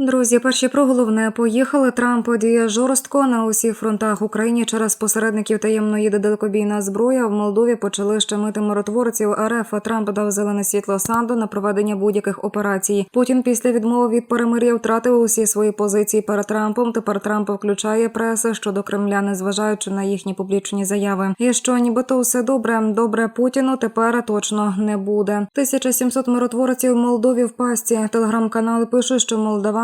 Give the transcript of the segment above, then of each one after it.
Друзі, перші про головне поїхали. Трамп діє жорстко на усіх фронтах Україні через посередників таємно їде далекобійна зброя. В Молдові почали щемити миротворців. РФ Трамп дав зелене світло Санду на проведення будь-яких операцій. Путін після відмови від перемир'я втратив усі свої позиції перед Трампом. Тепер Трамп включає преси щодо Кремля, незважаючи на їхні публічні заяви. І що нібито все добре, добре Путіну тепер точно не буде. 1700 миротворців в Молдові в пасті. Телеграм-канали пишуть, що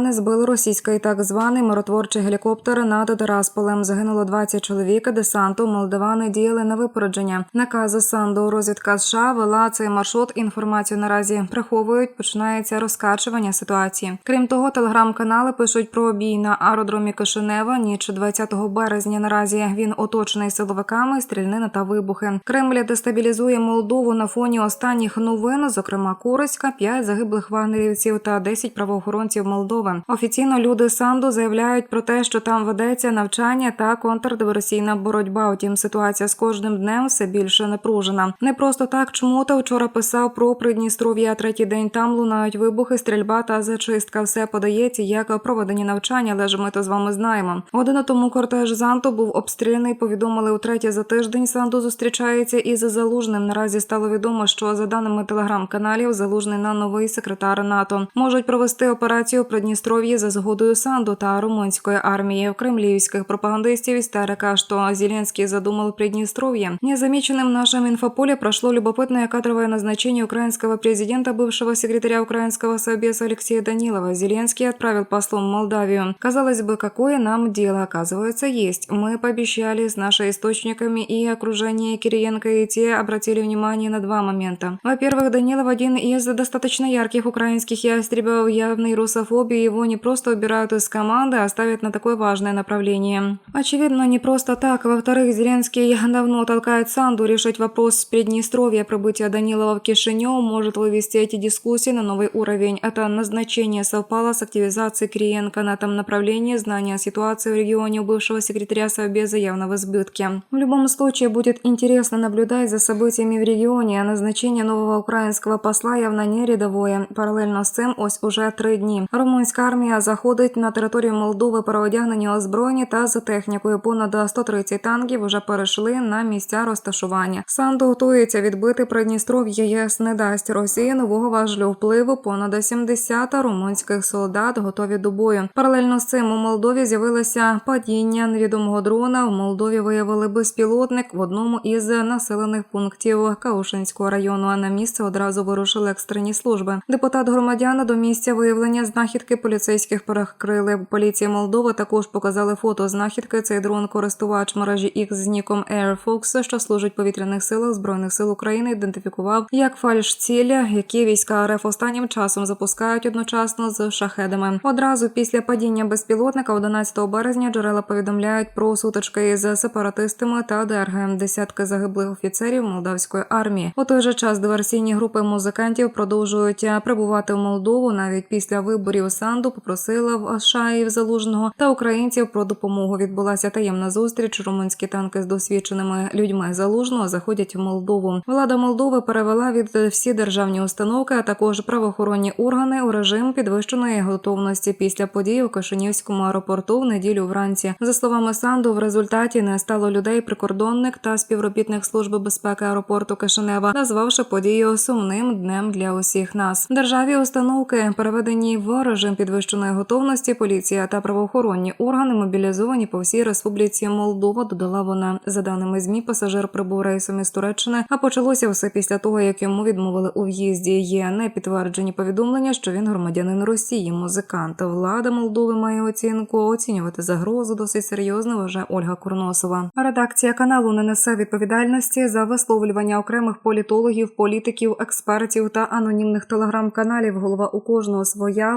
молдавани збили російський так званий миротворчий гелікоптер над Терасполем. Загинуло 20 чоловік. Десанту молдавани діяли на випередження. Накази Санду розвідка США вела цей маршрут. Інформацію наразі приховують. Починається розкачування ситуації. Крім того, телеграм-канали пишуть про бій на аеродромі Кишинева. Ніч 20 березня. Наразі він оточений силовиками, стрільнина та вибухи. Кремль дестабілізує Молдову на фоні останніх новин, зокрема Курська, 5 загиблих вагнерівців та 10 правоохоронців Молдови. Офіційно люди Санду заявляють про те, що там ведеться навчання та контрдиверсійна боротьба. Утім, ситуація з кожним днем все більше напружена. Не просто так чому-то вчора писав про Придністров'я. Третій день там лунають вибухи, стрільба та зачистка. Все подається як проведення навчання, але ж ми то з вами знаємо. Годину тому кортеж Занту був обстріляний. Повідомили утретє за тиждень. Санду зустрічається із залужним. Наразі стало відомо, що за даними телеграм-каналів, залужний на новий секретар НАТО можуть провести операцію у Придністров'ї за згодою Санду та румунської армії. В кремлівських пропагандистів истерика, что Зеленский задумал Приднестровье. Незамеченным в нашем инфополе прошло любопытное кадровое назначение украинского президента, бывшего секретаря Украинского совбеза Алексея Данилова. Зеленский отправил послом в Молдавию. Казалось бы, какое нам дело, оказывается, есть. Мы пообещали с нашими источниками и окружение Кириенко и те обратили внимание на два момента. Во-первых, Данилов один из достаточно ярких украинских ястребов явной русофобии. его не просто убирают из команды, а ставят на такое важное направление. Очевидно, не просто так. Во-вторых, Зеленский давно толкает Санду решить вопрос с Приднестровья. Прибытие Данилова в Кишинев может вывести эти дискуссии на новый уровень. Это назначение совпало с активизацией Кириенко на этом направлении. Знание ситуации в регионе у бывшего секретаря Совбеза явно в избытке. В любом случае, будет интересно наблюдать за событиями в регионе. А назначение нового украинского посла явно не рядовое. Паралельно з цим ось уже три дні. Румунська армія заходить на територію Молдови переодягнені озброєні та з технікою. Понад 130 танків вже перейшли на місця розташування. Санду готується відбити Придністров'я. ЄС не дасть Росії нового важлю впливу. Понад 70 румунських солдат готові до бою. Паралельно з цим у Молдові з'явилося падіння невідомого дрона. У Молдові виявили безпілотник в одному із населених пунктів Каушинського району. А на місце одразу вирушили екстрені служби. Депутат громадян до місця виявлення знахідки поліцейських перекрили. Поліція Молдови також показали фото знахідки. Цей дрон користувач мережі X з ніком Air Fox, що служить повітряних силах збройних сил України, ідентифікував як фальш цілі, які війська РФ останнім часом запускають одночасно з шахедами. Одразу після падіння безпілотника, 11 березня, джерела повідомляють про сутички із сепаратистами та ДРГ. Десятки загиблих офіцерів молдавської армії. У той же час диверсійні групи музикантів продовжують прибувати в Молдову навіть після виборів. Санду попросила в Шаїв залужного та українців про допомогу. Відбулася таємна зустріч. Румунські танки з досвідченими людьми залужного заходять в Молдову. Влада Молдови перевела від всі державні установки, а також правоохоронні органи у режим підвищеної готовності після подій у Кишинівському аеропорту в неділю вранці. За словами Санду, в результаті не стало людей. Прикордонник та співробітник служби безпеки аеропорту Кишинева, назвавши подію сумним днем для усіх нас. Державі установки переведені в режим підвищеної готовності. Поліція та правоохоронні органи мобілізовані по всій республіці Молдова. Додала вона за даними змі. Пасажир прибув рейсом із Туреччини. А почалося все після того, як йому відмовили у в'їзді. Є непідтверджені повідомлення, що він громадянин Росії. Музикант влада Молдови має оцінку оцінювати загрозу досить серйозно. Вважає Ольга Курносова. Редакція каналу не несе відповідальності за висловлювання окремих політологів, політиків, експертів та анонімних телеграм-каналів. Голова у кожного своя